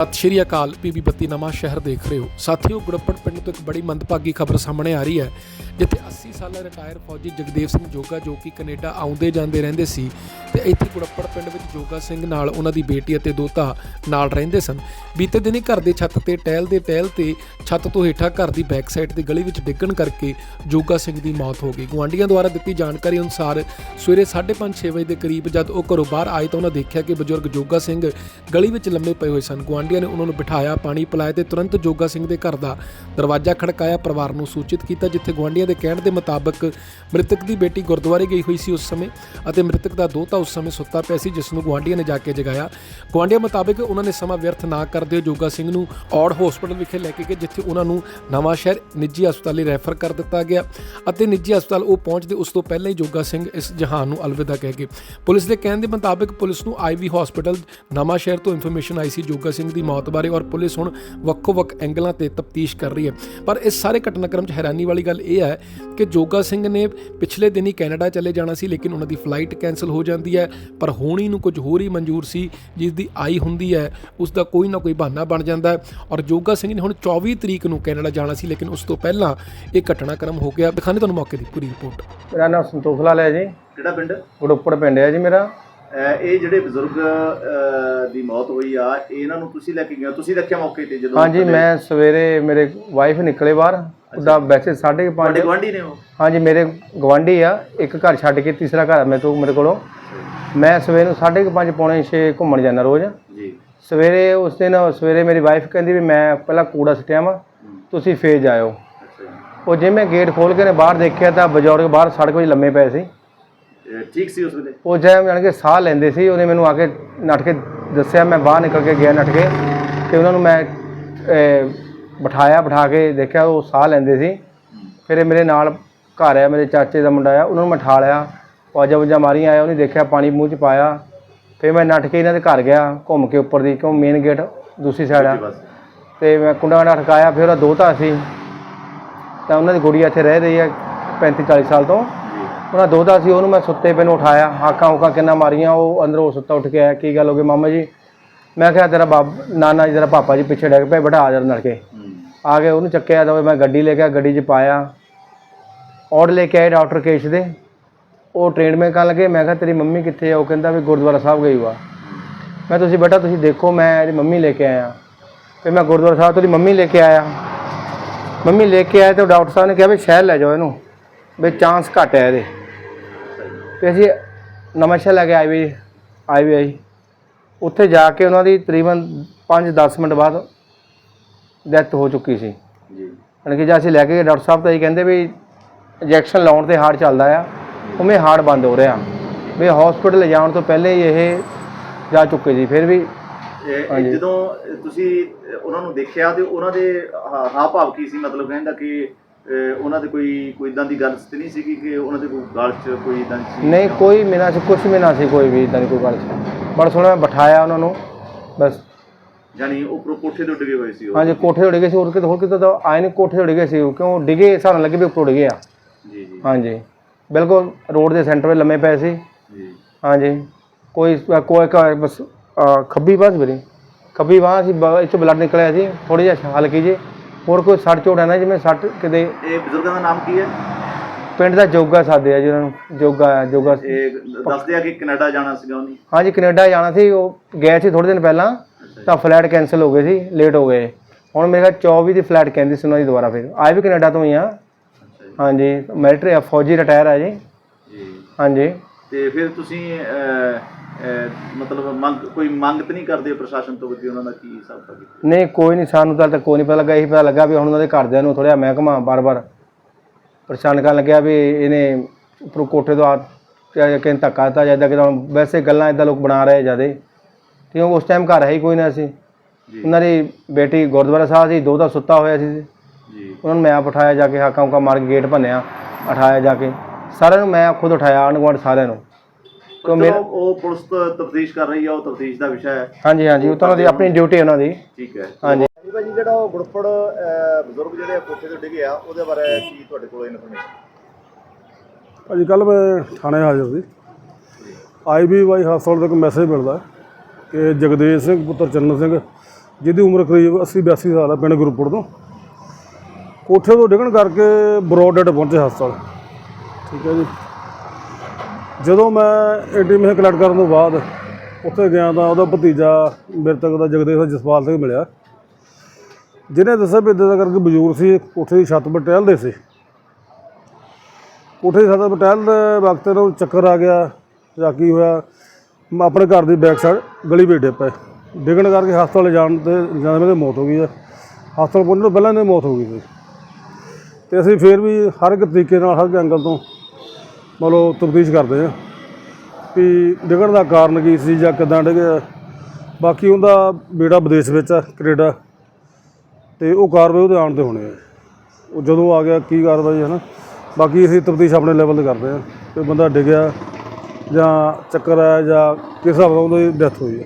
ਸਤਿ ਸ਼੍ਰੀ ਅਕਾਲ ਪੀਬੀ ਬੱਤੀ ਨਵਾਂ ਸ਼ਹਿਰ ਦੇਖ ਰਹੇ ਹੋ। ਸਾਥੀਓ, ਗੁੜੱਪੜ ਪਿੰਡ ਤੋਂ ਇੱਕ ਬੜੀ ਮੰਦਭਾਗੀ ਖਬਰ ਸਾਹਮਣੇ ਆ ਰਹੀ ਹੈ, ਜਿੱਥੇ 80 ਸਾਲਾ ਰਿਟਾਇਰ ਫੌਜੀ ਜਗਦੇਵ ਸਿੰਘ ਜੋਗਾ, ਜੋ ਕਿ ਕੈਨੇਡਾ ਆਉਂਦੇ ਜਾਂਦੇ ਰਹਿੰਦੇ ਸੀ, ਤੇ ਇੱਥੇ ਗੁੜੱਪੜ ਪਿੰਡ ਵਿੱਚ ਜੋਗਾ ਸਿੰਘ ਨਾਲ ਉਹਨਾਂ ਦੀ ਬੇਟੀ ਅਤੇ ਦੋਤਾ ਨਾਲ ਰਹਿੰਦੇ ਸਨ। ਬੀਤੇ ਦਿਨੀ ਘਰ ਦੇ ਛੱਤ ਤੇ, ਟਹਿਲ ਦੇ ਟਹਿਲ ਤੇ, ਛੱਤ ਤੋਂ ਹੇਠਾਂ ਘਰ ਦੀ ਬੈਕ ਸਾਈਡ ਦੀ ਗਲੀ ਵਿੱਚ ਡਿੱਗਣ ਕਰਕੇ ਜੋਗਾ ਸਿੰਘ ਦੀ ਮੌਤ ਹੋ ਗਈ। ਗੁਆਂਢੀਆਂ ਦੁਆਰਾ ਦਿੱਤੀ ਜਾਣਕਾਰੀ ਅਨੁਸਾਰ ਸਵੇਰੇ 5:30 6 ਵਜੇ ਦੇ ਕਰੀਬ ਜਦ ਉਹ ਘਰੋਂ ਬਾਹਰ ਆਏ ਤਾਂ ਉਹਨਾਂ ਦੇਖਿਆ ਕਿ ਬਜ਼ੁਰਗ ਜੋਗਾ ਸਿੰਘ ਗਲੀ ਵਿੱਚ ਲੰਮੇ ਪਏ ਹੋਏ ਸਨ। ਗੁਆਂਢੀਆਂ ਨੇ ਉਹਨਾਂ ਨੂੰ ਬਿਠਾਇਆ, ਪਾਣੀ ਪਿਲਾਇਆ ਤੇ ਤੁਰੰਤ ਜੋਗਾ ਸਿੰਘ ਦੇ ਘਰ ਦਾ ਦਰਵਾਜ਼ਾ ਖੜਕਾਇਆ। ਪਰਿਵਾਰ ਨੂੰ ਸੂਚਿਤ ਕੀਤਾ ਜਿੱਥੇ ਗੁਆਂਢੀਆਂ ਦੇ ਕਹਿਣ ਦੇ ਮੁਤਾਬਕ ਮ੍ਰਿਤਕ ਦੀ ਬੇਟੀ ਗੁਰਦੁਆਰੇ ਗਈ ਹੋਈ ਸੀ ਉਸ ਸਮੇਂ ਅਤੇ ਮ੍ਰਿਤਕ ਦਾ ਦੋਤਾ ਉਸ ਸਮੇਂ ਸੁੱਤਾ ਪਿਆ ਸੀ, ਜਿਸ ਨੂੰ ਗੁਆਂਢੀਆਂ ਨੇ ਜਾ ਕੇ ਜਗਾਇਆ। ਗੁਆਂਢੀਆਂ ਮੁਤਾਬਕ ਉਹਨਾਂ ਨੇ ਸਮਾਂ ਵਿਅਰਥ ਨਾ ਕਰਦੇ ਹੋਏ ਜੋਗਾ ਸਿੰਘ ਨੂੰ ਔੜ ਹਸਪੀਟਲ ਵਿਖੇ ਲੈ ਕੇ ਗਏ, ਜਿੱਥੇ ਉਹਨਾਂ ਨੂੰ ਨਵਾਂ ਸ਼ਹਿਰ ਨਿੱਜੀ ਹਸਪਤਾਲ ਲਈ ਰੈਫਰ ਕਰ ਦਿੱਤਾ ਗਿਆ ਅਤੇ ਨਿੱਜੀ ਹਸਪਤਾਲ ਉਹ ਪਹੁੰਚਦੇ ਉਸ ਤੋਂ ਪਹਿਲਾਂ ਹੀ ਜੋਗਾ ਸਿੰਘ ਇਸ ਜਹਾਨ ਨੂੰ ਅਲਵਿਦਾ ਕਹਿ ਗਏ। ਪੁਲਿਸ ਦੇ ਕਹਿਣ ਦੇ ਮੁਤਾਬਕ ਪੁਲਿਸ ਨੂੰ ਆਈਵੀ ਹਸਪੀਟਲ ਨਵਾਂ ਸ਼ਹਿਰ ਤੋਂ ਇਨਫੋਰਮੇਸ਼ਨ ਆਈ ਸੀ। ਜੋਗਾ ਸਿੰਘ ਦੀ ਮੌਤ ਬਾਰੇ ਔਰ ਪੁਲਿਸ ਹੁਣ ਵੱਖੋ-ਵੱਖ ਐਂਗਲਾਂ ਤੇ ਤਫਤੀਸ਼ ਕਰ ਰਹੀ ਹੈ। ਪਰ ਇਸ ਸਾਰੇ ਘਟਨਾਕ੍ਰਮ 'ਚ ਹੈਰਾਨੀ ਵਾਲੀ ਗੱਲ ਇਹ ਹੈ ਕਿ ਜੋਗਾ ਸਿੰਘ ਨੇ ਪਿਛਲੇ ਦਿਨੀ ਕੈਨੇਡਾ ਚਲੇ ਜਾਣਾ ਸੀ ਲੇਕਿਨ ਉਹਨਾਂ ਦੀ ਫਲਾਈਟ ਕੈਨਸਲ ਹੋ ਜਾਂਦੀ ਹੈ ਪਰ ਹੋਣੀ ਨੂੰ ਕੁਝ ਹੋਰ ਹੀ ਮਨਜ਼ੂਰ ਸੀ ਜਿਸ ਦੀ ਆਈ ਹੁੰਦੀ ਹੈ ਉਸ ਦਾ ਕੋਈ ਨਾ ਕੋਈ ਬਹਾਨਾ ਬਣ ਜਾਂਦਾ ਹੈ। ਔਰ ਜੋਗਾ ਸਿੰਘ ਨੇ ਹੁਣ 24 ਤਰੀਕ ਨੂੰ ਕੈਨੇਡਾ ਜਾਣਾ ਸੀ ਲੇਕਿਨ ਉਸ ਤੋਂ ਪਹਿਲਾਂ ਇਹ ਘਟਨਾਕ੍ਰਮ ਹੋ ਗਿਆ। ਦਿਖਾਣੇ ਤੁਹਾਨੂੰ ਮੌਕੇ ਦੀ ਪੂਰੀ ਰਿਪੋਰਟ। ਮੇਰਾ ਨਾਮ ਸੰਤੋਖ ਲਾਲ ਹੈ ਜੀ। ਕਿਹੜਾ ਪਿੰਡ? ਗੜੋਪੜ ਪਿੰਡ ਹੈ ਜੀ ਮੇਰਾ। ਇਹ ਜਿਹੜੇ ਬਜ਼ੁਰਗ ਦੀ ਮੌਤ ਹੋਈ ਆ ਇਹਨਾਂ ਨੂੰ ਤੁਸੀਂ ਲੈ ਕੇ ਗਏ? ਤੁਸੀਂ ਰੱਖਿਆ ਮੌਕੇ ਤੇ ਜਦੋਂ ਹਾਂਜੀ ਮੈਂ ਸਵੇਰੇ ਮੇਰੇ ਵਾਈਫ ਨਿਕਲੇ ਬਾਹਰ। ਉਹਦਾ ਵੈਸੇ 5:30 ਤੁਹਾਡੇ ਗਵਾਂਢੀ ਨੇ ਉਹ? ਹਾਂਜੀ ਮੇਰੇ ਗਵਾਂਢੀ ਆ। ਇੱਕ ਘਰ ਛੱਡ ਕੇ ਤੀਸਰਾ ਘਰ ਮੇਰੇ ਤੋਂ ਮੇਰੇ ਕੋਲੋਂ। ਮੈਂ ਸਵੇਰ ਨੂੰ 5:30 ਪੌਣੇ 6 ਘੁੰਮਣ ਜਾਂਦਾ ਰੋਜ਼। ਜੀ। ਸਵੇਰੇ ਉਸ ਦਿਨ ਸਵੇਰੇ ਮੇਰੀ ਵਾਈਫ ਕਹਿੰਦੀ ਵੀ ਮੈਂ ਪਹਿਲਾਂ ਕੂੜਾ ਸਟਿਆ ਵਾਂ ਤੁਸੀਂ ਫੇਰ ਜਾਇਓ। ਅੱਛਾ ਜੀ। ਉਹ ਜੇ ਮੈਂ ਗੇਟ ਖੋਲ ਕੇ ਨੇ ਬਾਹਰ ਦੇਖਿਆ ਤਾਂ ਬਜ਼ੁਰਗ ਬਾਹਰ ਸੜਕ 'ਤੇ ਲੰਮੇ ਪਏ ਸੀ। ਠੀਕ ਸੀ ਉਸ ਵੇਲੇ? ਉਹ ਜਿਵੇਂ ਜਾਣ ਕੇ ਸਾਹ ਲੈਂਦੇ ਸੀ ਉਹਨੇ ਮੈਨੂੰ ਆ ਕੇ ਨੱਠ ਕੇ ਦੱਸਿਆ ਮੈਂ ਬਾਹਰ ਨਿਕਲ ਕੇ ਗਿਆ ਨੱਠ ਕੇ ਤੇ ਉਹਨਾਂ ਨੂੰ ਮੈਂ ਬਿਠਾਇਆ ਬਿਠਾ ਕੇ ਦੇਖਿਆ ਉਹ ਸਾਹ ਲੈਂਦੇ ਸੀ। ਫਿਰ ਇਹ ਮੇਰੇ ਨਾਲ ਘਰ ਆ ਮੇਰੇ ਚਾਚੇ ਦਾ ਮੁੰਡਾ ਆ ਉਹਨਾਂ ਨੂੰ ਮੈਂ ਠਾ ਲਿਆ ਵਾਜਾ ਵਜਾ ਮਾਰੀਆਂ ਆਇਆ ਉਹਨੇ ਦੇਖਿਆ ਪਾਣੀ ਮੂੰਹ ਚ ਪਾਇਆ। ਫਿਰ ਮੈਂ ਨੱਠ ਕੇ ਇਹਨਾਂ ਦੇ ਘਰ ਗਿਆ ਘੁੰਮ ਕੇ ਉੱਪਰ ਦੀ ਕਿਉਂ ਮੇਨ ਗੇਟ ਦੂਸਰੀ ਸਾਈਡ ਆ। ਤੇ ਮੈਂ ਕੁੰਡਾ ਕੰਡਾ ਠਕਾਇਆ ਫਿਰ ਉਹਦਾ ਦੋਤਾ ਸੀ। ਤਾਂ ਉਹਨਾਂ ਦੀ ਗੁੜੀਆ ਇੱਥੇ ਰਹਿ ਰਹੀ ਹੈ 35 40 ਸਾਲ ਤੋਂ। ਜੀ ਉਹਨਾਂ ਦੋਦਾ ਸੀ, ਉਹਨੂੰ ਮੈਂ ਸੁੱਤੇ ਪਏ ਨੂੰ ਉਠਾਇਆ। ਹਾਕਾਂ ਹੁਕਾਂ ਕਿੰਨਾ ਮਾਰੀਆਂ, ਉਹ ਅੰਦਰੋਂ ਸੁੱਤਾ ਉੱਠ ਕੇ ਆਇਆ, ਕੀ ਗੱਲ ਹੋ ਗਈ ਮਾਮਾ ਜੀ? ਮੈਂ ਕਿਹਾ, ਤੇਰਾ ਬਾਪ ਨਾਨਾ ਜੀ, ਤੇਰਾ ਪਾਪਾ ਜੀ ਪਿੱਛੇ ਡਿੱਗ ਪਏ ਬੇਟਾ ਆ ਜਾ ਨੜਕੇ ਆ ਕੇ ਉਹਨੂੰ ਚੱਕਿਆ ਤਾਂ ਮੈਂ ਗੱਡੀ ਲੈ ਕੇ ਗੱਡੀ 'ਚ ਪਾਇਆ। ਔਰ ਲੈ ਕੇ ਆਏ ਡਾਕਟਰ ਕੇਸ਼ ਦੇ। ਉਹ ਟ੍ਰੀਟਮੈਂਟ ਕਰਨ ਲੱਗੇ ਮੈਂ ਕਿਹਾ, ਤੇਰੀ ਮੰਮੀ ਕਿੱਥੇ ਆ? ਉਹ ਕਹਿੰਦਾ ਵੀ ਗੁਰਦੁਆਰਾ ਸਾਹਿਬ ਗਈ ਵਾ। ਮੈਂ ਤੁਸੀਂ ਬੇਟਾ, ਤੁਸੀਂ ਦੇਖੋ, ਮੈਂ ਇਹਦੀ ਮੰਮੀ ਲੈ ਕੇ ਆਇਆ। ਫਿਰ ਮੈਂ ਗੁਰਦੁਆਰਾ ਸਾਹਿਬ ਤੋਂ ਦੀ ਮੰਮੀ ਲੈ ਕੇ ਆਇਆ। ਮੰਮੀ ਲੈ ਕੇ ਆਇਆ ਤੇ ਡਾਕਟਰ ਸਾਹਿਬ ਨੇ ਕਿਹਾ ਵੀ ਸ਼ਹਿਰ ਲੈ ਜਾਓ ਇਹਨੂੰ। ਵੀ ਚਾਂਸ ਘੱਟ ਹੈ ਇਹਦੇ। ਤੇ ਅਸੀਂ ਨਵਾਂ ਸ਼ਹਿਰ ਲੈ ਕੇ ਆਏ ਵੀ ਆਏ ਵੀ ਆਈ। ਉੱਥੇ ਜਾ ਕੇ ਉਹਨਾਂ ਦੀ ਤਕਰੀਬਨ 5-10 ਮਿੰਟ ਬਾਅਦ ਡੈਥ ਹੋ ਚੁੱਕੀ ਸੀ। ਜੀ। ਯਾਨੀ ਕਿ ਜੇ ਅਸੀਂ ਲੈ ਕੇ ਗਏ ਡਾਕਟਰ ਸਾਹਿਬ ਤਾਂ ਇਹ ਕਹਿੰਦੇ ਵੀ ਇੰਜੈਕਸ਼ਨ ਲਾਉਣ ਤੇ ਹਾਰਟ ਚੱਲਦਾ ਆ ਉਵੇਂ ਹਾਰਟ ਬੰਦ ਹੋ ਰਿਹਾ। ਵੀ ਹਸਪੀਟਲ ਲਿਜਾਣ ਤੋਂ ਪਹਿਲੇ ਹੀ ਇਹ ਜਾ ਚੁੱਕੇ ਸੀ ਫਿਰ ਵੀ। ਜਦੋਂ ਤੁਸੀਂ ਉਹਨਾਂ ਨੂੰ ਦੇਖਿਆ ਤੇ ਉਹਨਾਂ ਦੇ ਹਾ- ਹਾਵ ਭਾਵ ਕੀ ਸੀ? ਮਤਲਬ ਕਹਿੰਦਾ ਕਿ ਉਹਨਾਂ ਦੇ ਕੋਈ ਕੋਈ ਇਦਾਂ ਦੀ ਗੱਲ ਤੇ ਨਹੀਂ ਸੀ ਕਿ ਉਹਨਾਂ ਦੇ ਕੋਈ ਗਲ 'ਚ ਕੋਈ ਇਦਾਂ ਸੀ ਨਹੀਂ ਕੋਈ ਮੇਰਾ ਸੀ ਕੁਝ ਵੀ ਨਾ ਸੀ ਕੋਈ ਵੀ ਇਦਾਂ ਦੀ ਕੋਈ ਗੱਲ ਸੀ। ਬੜਾ ਸੋਹਣਾ ਮੈਂ ਬਿਠਾਇਆ ਉਹਨਾਂ ਨੂੰ ਬਸ। ਯਾਨੀ ਉੱਪਰੋਂ ਕੋਠੇ ਤੋਂ ਡਿੱਗੇ ਹੋਏ ਸੀ ਉਹ? ਹਾਂਜੀ ਕੋਠੇ ਤੋਂ ਡਿੱਗੇ ਸੀ ਹੋਰ ਕਿਤੇ ਹੋਰ ਕਿਤੇ ਤਾਂ ਆਏ ਨਹੀਂ ਕੋਠੇ ਤੋਂ ਡਿੱਗੇ ਸੀ ਉਹ, ਕਿਉਂ? ਡਿੱਗੇ ਸਾਨੂੰ ਲੱਗੇ ਵੀ ਉੱਪਰੋਂ ਡਿੱਗੇ ਆ। ਜੀ ਜੀ। ਹਾਂਜੀ। ਬਿਲਕੁਲ ਰੋਡ ਦੇ ਸੈਂਟਰ 'ਤੇ ਲੰਮੇ ਪਏ ਸੀ। ਜੀ। ਹਾਂਜੀ। ਕੋਈ ਕੋਈ ਕੋਈ ਬਸ ਅਹ, ਖੱਬੀ ਬਾਹ ਸੀ ਮੇਰੀ। ਖੱਬੀ ਬਾਹ ਸੀ ਬ- ਇਹ 'ਚੋਂ ਬਲੱਡ ਨਿਕਲਿਆ ਸੀ। ਥੋੜੀ ਜਿਹਾ ਹਲਕੀ ਜੀ ਹੋਰ ਕੋਈ ਸੱਟ ਚੋਟ ਹੈ ਨਾ ਜਿਵੇਂ ਸੱਟ ਕਿਤੇ? ਇਹ ਬਜ਼ੁਰਗਾਂ ਦਾ ਨਾਮ ਕੀ ਹੈ? ਪਿੰਡ ਦਾ ਜੋਗਾ ਸਾਦੇ ਆ ਜਿਹਨਾਂ ਨੂੰ ਜੋਗਾ ਆ ਜੋਗਾ ਇਹ ਦੱਸਦੇ ਆ ਕਿ ਕੈਨੇਡਾ ਜਾਣਾ ਸੀਗਾ ਉਹਨੇ। ਹਾਂਜੀ ਕੈਨੇਡਾ ਜਾਣਾ ਸੀ ਉਹ ਗਏ ਸੀ ਥੋੜੇ ਦਿਨ ਪਹਿਲਾਂ ਤਾਂ ਫਲਾਈਟ ਕੈਨਸਲ ਹੋ ਗਈ ਸੀ ਲੇਟ ਹੋ ਗਏ। ਹੁਣ ਮੇਰੇ ਖਿਆਲ 24 ਦੀ ਫਲਾਈਟ ਕਹਿੰਦੀ ਸੀ ਉਹਨਾਂ ਦੀ ਦੁਬਾਰਾ ਫਿਰ। ਆਏ ਵੀ ਕੈਨੇਡਾ ਤੋਂ ਹੀ ਆ। ਹਾਂਜੀ ਮਿਲਟਰੀ ਆ ਫੌਜੀ ਰਿਟਾਇਰ ਆ ਜੀ। ਜੀ। ਹਾਂਜੀ। ਤੇ ਫਿਰ ਤੁਸੀਂ ਮਤਲਬ ਮੰਗ ਕੋਈ ਮੰਗ ਤਾਂ ਨਹੀਂ ਕਰਦੇ ਪ੍ਰਸ਼ਾਸਨ ਤੋਂ ਕਿ ਉਹਨਾਂ ਦਾ ਕੀ ਹਿਸਾਬ ਤਾਂ ਨਹੀਂ ਕੋਈ ਨਹੀਂ ਸਾਨੂੰ ਤਾਂ ਕੋਈ ਨਹੀਂ ਪਤਾ ਲੱਗਾ ਇਹੀ ਪਤਾ ਲੱਗਾ ਵੀ ਹੁਣ ਉਹਨਾਂ ਦੇ ਘਰਦਿਆਂ ਨੂੰ ਥੋੜ੍ਹਾ ਮਹਿਕਮਾ ਬਾਰ-ਬਾਰ ਪਰੇਸ਼ਾਨ ਕਰਨ ਲੱਗਿਆ ਵੀ ਇਹਨੇ ਉੱਪਰੋਂ ਕੋਠੇ ਤੋਂ ਆ ਕਿ ਧੱਕਾ ਦਿੱਤਾ ਜਾਂਦਾ ਕਿ ਤਾਂ ਵੈਸੇ ਗੱਲਾਂ ਇਦਾਂ ਲੋਕ ਬਣਾ ਰਹੇ ਜਿਆਦੇ। ਕਿਉਂ ਉਸ ਟਾਈਮ ਘਰ ਹੈ ਹੀ ਕੋਈ ਨਾ ਸੀ। ਉਹਨਾਂ ਦੀ ਬੇਟੀ ਗੁਰਦੁਆਰਾ ਸਾਹਿਬ ਸੀ ਦੋ ਦਾ ਸੁੱਤਾ ਹੋਇਆ ਸੀ। ਜੀ। ਉਹਨਾਂ ਨੂੰ ਮੈਂ ਆਪ ਉਠਾਇਆ ਜਾ ਕੇ ਹਾਕਾਂ ਹੁਕਾਂ ਮਾਰ ਕੇ ਗੇਟ ਭੰਨਿਆ ਉਠਾਇਆ ਜਾ ਕੇ। ਸਾਰਿਆਂ ਨੂੰ ਮੈਂ ਖੁਦ ਉਠਾਇਆ ਆਂਢ ਗੁਆਂਢ ਸਾਰਿਆਂ ਨੂੰ। ਕਿਉਂ ਮੇਰਾ ਚਲੋ ਉਹ ਪੁਲਿਸ ਤਫਤੀਸ਼ ਕਰ ਰਹੀ ਆ ਉਹ ਤਫਤੀਸ਼ ਦਾ ਵਿਸ਼ਾ ਹੈ। ਹਾਂਜੀ ਹਾਂਜੀ ਉਹ ਤਾਂ ਉਹਨਾਂ ਦੀ ਆਪਣੀ ਡਿਊਟੀ ਉਹਨਾਂ ਦੀ। ਠੀਕ ਹੈ। ਹਾਂਜੀ। ਭਾਜੀ ਜਿਹੜਾ ਉਹ ਗੁੜਫੜ ਬਜ਼ੁਰਗ ਜਿਹੜੇ ਆ ਕੋਠੇ ਤੋਂ ਡਿੱਗੇ ਆ ਉਹਦੇ ਬਾਰੇ ਕੀ ਤੁਹਾਡੇ ਕੋਲ ਇਨਫੋਰਮੇਸ਼ਨ ਭਾਜੀ ਕੱਲ ਮੈਂ ਥਾਣੇ ਹਾਜ਼ਰ ਸੀ। ਆਈਬੀਵਾਈ ਹਸਪਤਾਲ ਤੋਂ ਇੱਕ ਮੈਸੇਜ ਮਿਲਦਾ ਕਿ ਜਗਦੇਵ ਸਿੰਘ ਪੁੱਤਰ ਚੰਨ ਸਿੰਘ ਜਿਹਦੀ ਉਮਰ ਕਰੀਬ 80 82 ਸਾਲ ਹੈ ਪਿੰਡ ਗੁਰਪੁਰ ਤੋਂ। ਕੋਠੇ ਤੋਂ ਡਿੱਗਣ ਕਰਕੇ ਬਰੋਡ ਡੈਡ ਪਹੁੰਚੇ ਹਸਪਤਾਲ। ਠੀਕ ਹੈ ਜੀ। ਜਦੋਂ ਮੈਂ ਇੰਟੀਮੇਸ਼ਨ ਕਲੈਕਟ ਕਰਨ ਤੋਂ ਬਾਅਦ ਉੱਥੇ ਗਿਆ ਤਾਂ ਉਹਦਾ ਭਤੀਜਾ ਮ੍ਰਿਤਕ ਦਾ ਜਗਦੇਵ ਸਿੰਘ ਜਸਪਾਲ ਸਿੰਘ ਮਿਲਿਆ। ਜਿਹਨੇ ਦੱਸਿਆ ਵੀ ਇੱਦਾਂ ਦਾ ਕਰਕੇ ਬਜ਼ੁਰਗ ਸੀ, ਕੋਠੇ ਦੀ ਛੱਤ 'ਤੇ ਟਹਿਲਦੇ ਸੀ। ਕੋਠੇ ਦੀ ਛੱਤ 'ਤੇ ਟਹਿਲਦੇ ਵਕਤ ਨੂੰ ਚੱਕਰ ਆ ਗਿਆ ਜਾਂ ਕੀ ਹੋਇਆ, ਮੈਂ ਆਪਣੇ ਘਰ ਦੀ ਬੈਕ ਸਾਈਡ ਗਲੀ ਵਿੱਚ ਡਿੱਗ ਪਏ ਡਿੱਗਣ ਕਰਕੇ ਹਸਪਤਾਲ ਜਾਣ ਤੇ ਜਾਂਦੇ ਮੇਰੇ ਮੌਤ ਹੋ ਗਈ ਹੈ ਹਸਪਤਾਲ ਪਹੁੰਚਣ ਤੋਂ ਪਹਿਲਾਂ ਇਹਦੀ ਮੌਤ ਹੋ ਗਈ ਸੀ। ਤੇ ਅਸੀਂ ਫੇਰ ਵੀ ਹਰ ਇੱਕ ਤਰੀਕੇ ਨਾਲ, ਹਰ ਇੱਕ ਐਂਗਲ ਤੋਂ ਮਤਲਬ ਤਬਦੀਸ਼ ਕਰਦੇ ਹਾਂ ਵੀ ਡਿੱਗਣ ਦਾ ਕਾਰਨ ਕੀ ਸੀ ਜਾਂ ਕਿੱਦਾਂ ਡਿੱਗਿਆ ਬਾਕੀ ਉਹਦਾ ਬੇੜਾ ਵਿਦੇਸ਼ ਵਿੱਚ ਆ, ਕੈਨੇਡਾ। ਤੇ ਉਹ ਕਾਰਵਾਈ ਉਹਦੇ ਆਉਣ ਤੇ ਹੋਣੀ ਹੈ ਉਹ ਜਦੋਂ ਆ ਗਿਆ, ਕੀ ਕਾਰਵਾਈ ਹੈ ਨਾ, ਬਾਕੀ ਅਸੀਂ ਤਬਦੀਸ਼ ਆਪਣੇ ਲੈਵਲ ਤੇ ਕਰਦੇ ਹਾਂ ਕਿ ਬੰਦਾ ਡਿੱਗਿਆ ਜਾਂ ਚੱਕਰ ਆਇਆ ਜਾਂ ਕਿਸ ਹਿਸਾਬ ਨਾਲ ਉਹਦੀ ਡੈਥ ਹੋਈ ਹੈ